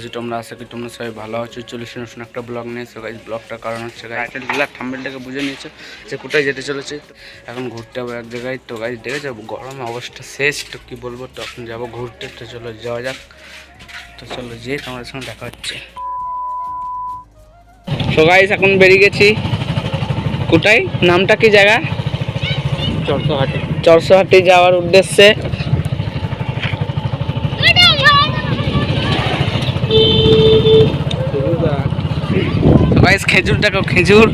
আছো তোমরা আশা করি তোমরা সবাই ভালো আছো। চল্লিশ নতুন একটা ব্লগ নিয়ে এসো গাইজ ব্লগটার কারণ হচ্ছে টাইটেল ডিলার থাম্বেলটাকে বুঝে নিয়েছো যে কোথায় যেতে চলেছে। এখন ঘুরতে যাব এক জায়গায়। তো গাইজ দেখে যাব গরম অবস্থা শেষ। তো কী বলব তখন যাব ঘুরতে। তো চলো যাওয়া যাক। তো চলো যে তোমাদের সঙ্গে দেখা হচ্ছে। তো গাইজ এখন বেরিয়ে গেছি। কোথায়? নামটা কি জায়গা? চরসোহাটি। চরসোহাটি যাওয়ার উদ্দেশ্যে। খেজুর দেখো খেজুর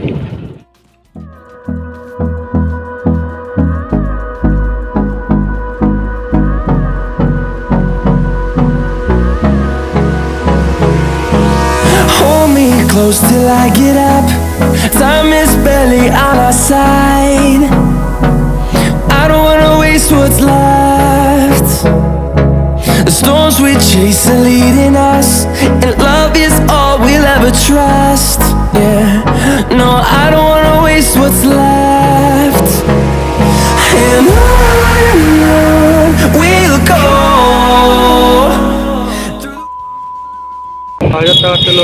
Hold me close till I get up. Time is barely on our side. I don't wanna waste what's left. The storms we chase are leading us, and love is all never trust Yeah, no, I don't wanna waste what's left. And on and on we'll go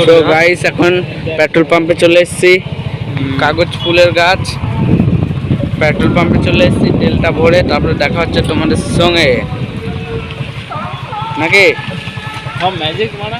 তো guys এখন petrol পাম্পে চলে এসেছি। কাগজ ফুলের গাছ। Petrol পাম্পে চলে এসেছি তেলটা ভরে তারপরে দেখা হচ্ছে তোমাদের সঙ্গে। নাকি? ম্যাজিক মারা।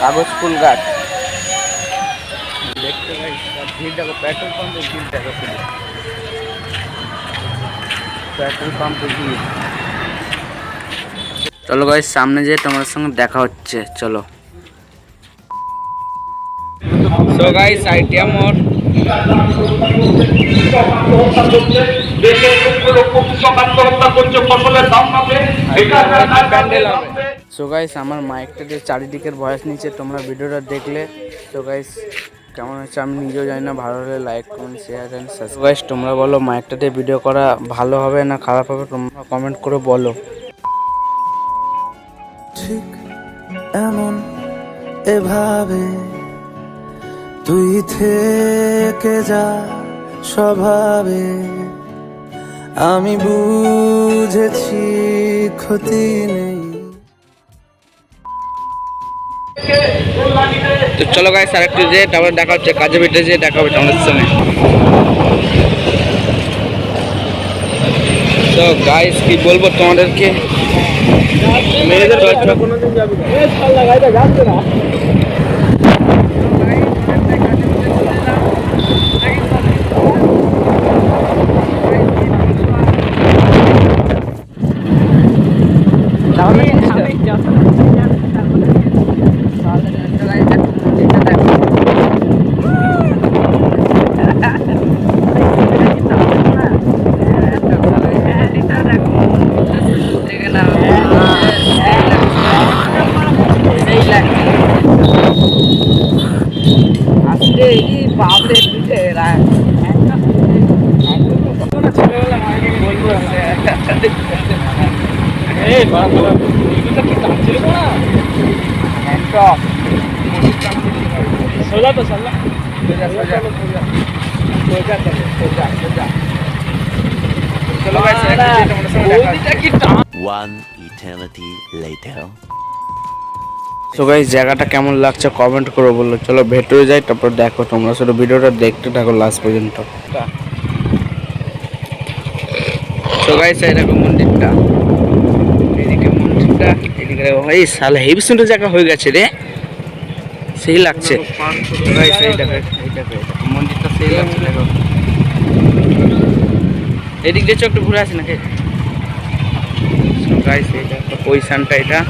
কাগজ ফুল গাছ। দেখতে ভিড় দেখো পেট্রোল পাম্পের ভিড় দেখো শুধু। পেট্রোল পাম্পের ভিড়। চলো গাইস সামনে যেয়ে তোমার সঙ্গে দেখা হচ্ছে চলো। সো গাইস আইটিএম মোড়। সো গাইস আমার মাইকটা দিয়ে চারিদিকের ভয়েস নিচে, তোমরা ভিডিওটা দেখলে। তো গাইস কেমন হচ্ছে আমি নিজেও জানি না, ভালো হলে like comment share and subscribe তোমরা বলো মাইকটা দিয়ে ভিডিও করা ভালো হবে না খারাপ হবে, তোমরা কমেন্ট করে বলো। ঠিক এমন এভাবে তুই থেকে যা স্বভাবে। আমি বুঝেছি ক্ষতি নেই। তো চলো গাইস আর একটু যে তারপরে দেখা হচ্ছে কাজে বেটে যে দেখা হবে তোমাদের সঙ্গে তো গাইস কি বলব তোমাদেরকে? মেয়েদের না এই কি টানছিল না সোজা তো সোজা। সোজা সোজা। সোজা সোজা। One eternity later. So guys জায়গাটা কেমন লাগছে কমেন্ট করে বলল। চলো ভেতরে যাই, তারপর দেখো তোমরা। শুধু ভিডিওটা দেখতে থাকো লাস্ট পর্যন্ত। সো মন্দিরটা। মন্দিরটা, এদিকে এই সালে জায়গা হয়ে গেছে রে। সেই লাগছে। মন্দিরটা সেই দেখো। এদিক দিয়ে চো একটু ঘুরে আসি নাকি? এইটা পজিশনটা এটা।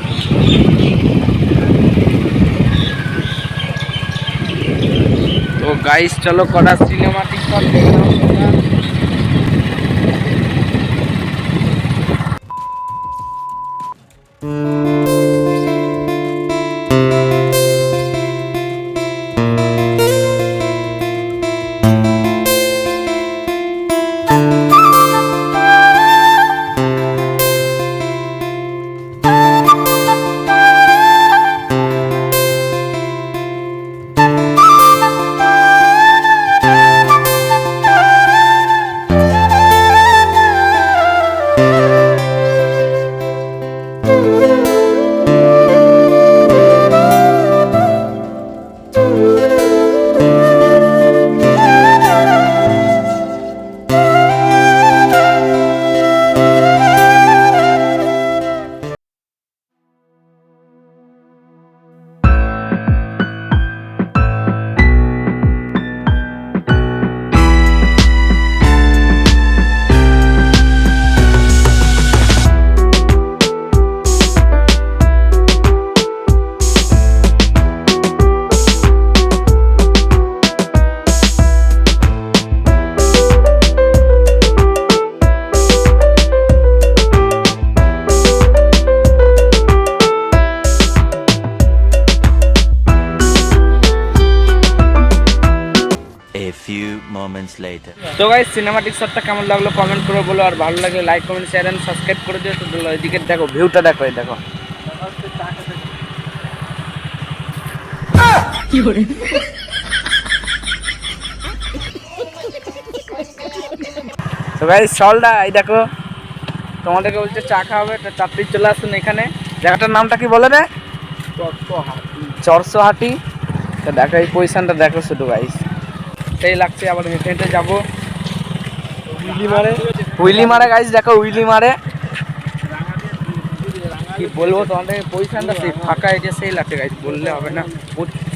তো গাইস চলো কটা সিনেমাটিক শট দেখলাম few moments later. তো গাইস সিনেমাটিক শটটা কেমন লাগল কমেন্ট করে বলো আর ভালো লাগলে like comment share and subscribe করে দিও। তো বলো এদিকে দেখো ভিউটা দেখো এই দেখো। তো গাইস সলডা এই দেখো। তোমাদেরকে বলছে চা খাওয়াবে তো চাপড়ি চলে আসুন এখানে। জায়গাটার নামটা কি বলে রে? চরসো হাটি তো দেখো এই পজিশনটা দেখো শুধু গাইস সেই লাগছে আবার হেঁটে হেঁটে যাব। উইলি মারে। উইলি মারে গাইস দেখো উইলি মারে। কি বলব তোমাদের পজিশনটা সেই ফাঁকা এটা সেই লাগছে গাইস বললে হবে না।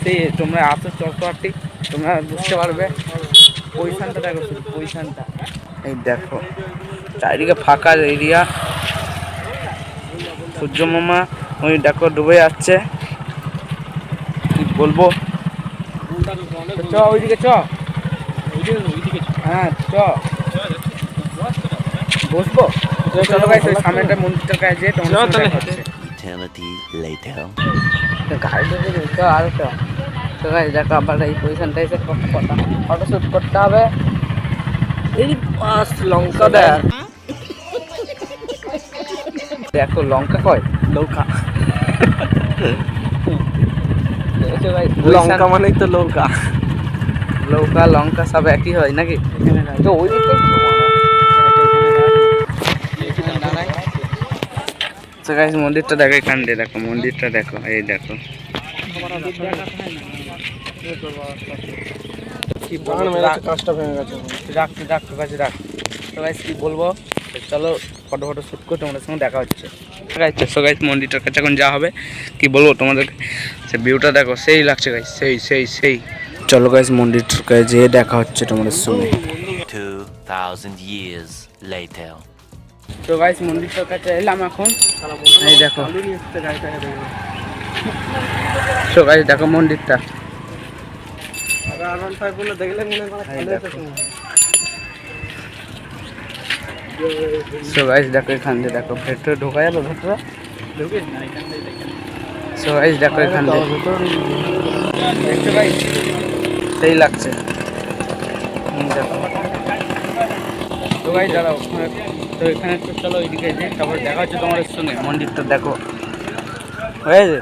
সেই তোমরা আসো চট্টহাটি তোমরা বুঝতে পারবে। পজিশনটা দেখো শুধু পজিশনটা এই দেখো চারিদিকে ফাঁকা এরিয়া সূর্য মামা ওই দেখো ডুবে যাচ্ছে। কি বলব? চ ওইদিকে চ। হ্যাঁ চ বসবো? চলো ভাই ওই সামনেটা মন্দিরটার কাছে যেয়ে তোমার সঙ্গে দেখা হচ্ছে। Eternity later. তো গাড়িটা আর তো তো গাই দেখো আবার এই পজিশনটা এসে ফটো ফটো শুট করতে হবে। এই পাঁচ লঙ্কা দেখ। দেখো লঙ্কা কয়? লঙ্কা লঙ্কা মানেই তো লঙ্কা লঙ্কা লঙ্কা সব একই হয় নাকি? তো ওই দিকে গাইস মন্দিরটা দেখো এখান দিয়ে দেখো, মন্দিরটা দেখো, এই দেখো। কি গেছে রাখ কাছে রাখ বলব? চলো ফটো ফটো শ্যুট তোমাদের সঙ্গে দেখা হচ্ছে। মন্দিরটার কাছে এখন যা হবে, কি বলব তোমাদেরকে? সে ভিউটা দেখো, সেই লাগছে গাইস সেই সেই সেই। চলো গাইস মন্দিরটার কাছে যেয়ে দেখা হচ্ছে তোমাদের সঙ্গে 2000 years later. তো গাইস মন্দিরটার কাছে এলাম এখন। এই দেখো। তো গাইস দেখো মন্দিরটা। দেখো সো গাইস দেখো এখান দিয়ে দেখো ভেতরে ঢোকা যাবে ভেতরে? সো গাইস দেখো এখান দিয়ে। সেই লাগছে। তো দাঁড়াও তো এখানে তো চলো ওইদিকে যে তারপর দেখা হচ্ছে তোমার সঙ্গে। মন্দিরটা দেখো। হয়েছে?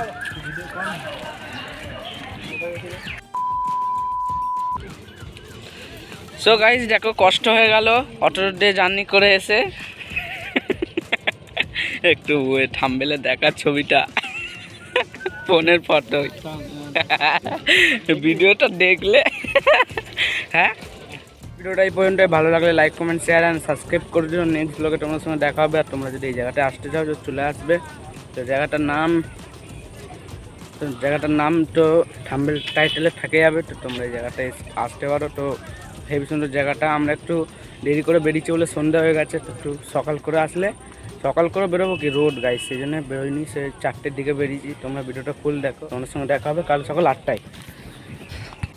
সো গাইস দেখো কষ্ট হয়ে গেল অটো দিয়ে জার্নি করে এসে। একটু থামবেলে দেখার ছবিটা। ফোনের ফটো। ভিডিওটা দেখলে। হ্যাঁ? ভিডিওটা এই পর্যন্ত ভালো লাগলে like comment share and subscribe করে দিও। নেক্সট ব্লগে তোমার সঙ্গে দেখা হবে। আর তোমরা যদি এই জায়গাটা আসতে চাও চলে আসবে। তো জায়গাটার নাম, তো জায়গাটার নাম তো থাম্বেল টাইটেলে থাকে যাবে। তো তোমরা এই জায়গাটায় আসতে পারো। তো হেভি সুন্দর জায়গাটা। আমরা একটু দেরি করে বেরিয়েছি বলে সন্ধ্যা হয়ে গেছে। তো একটু সকাল করে আসলে সকাল করে বেরোবো কি? রোড গাইস সেই জন্য বেরোয়নি সে চারটের দিকে বেরিয়েছি। তোমরা ভিডিওটা ফুল দেখো। তোমার সঙ্গে দেখা হবে কাল সকাল আটটায়।